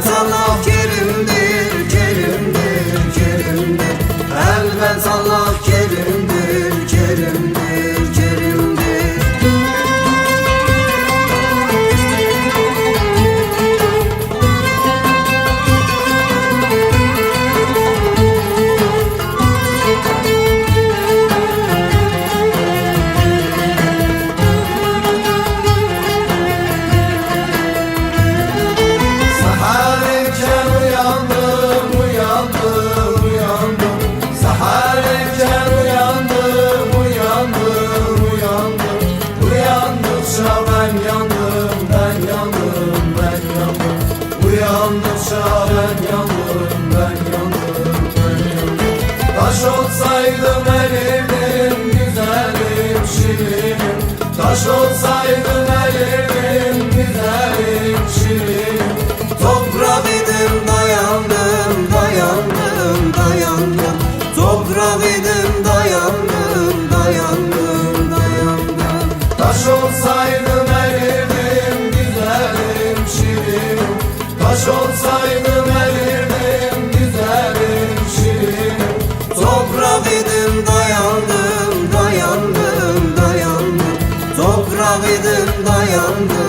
That's a yandı çaren yandım ben yandım ben yandım Taş olsaydı Olsaydım ellerim güzelim şirin Toprak idim dayandım dayandım dayandım Toprak idim dayandım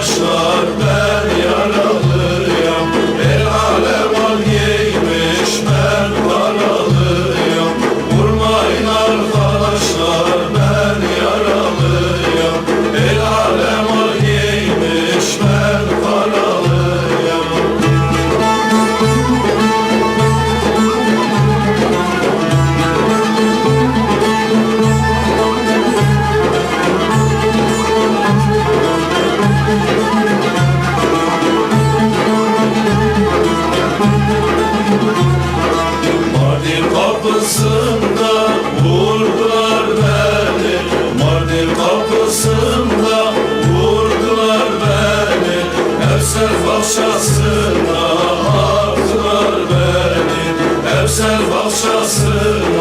Страшна Evsel bahçesine attılar beni Evsel bahçesine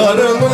Yarım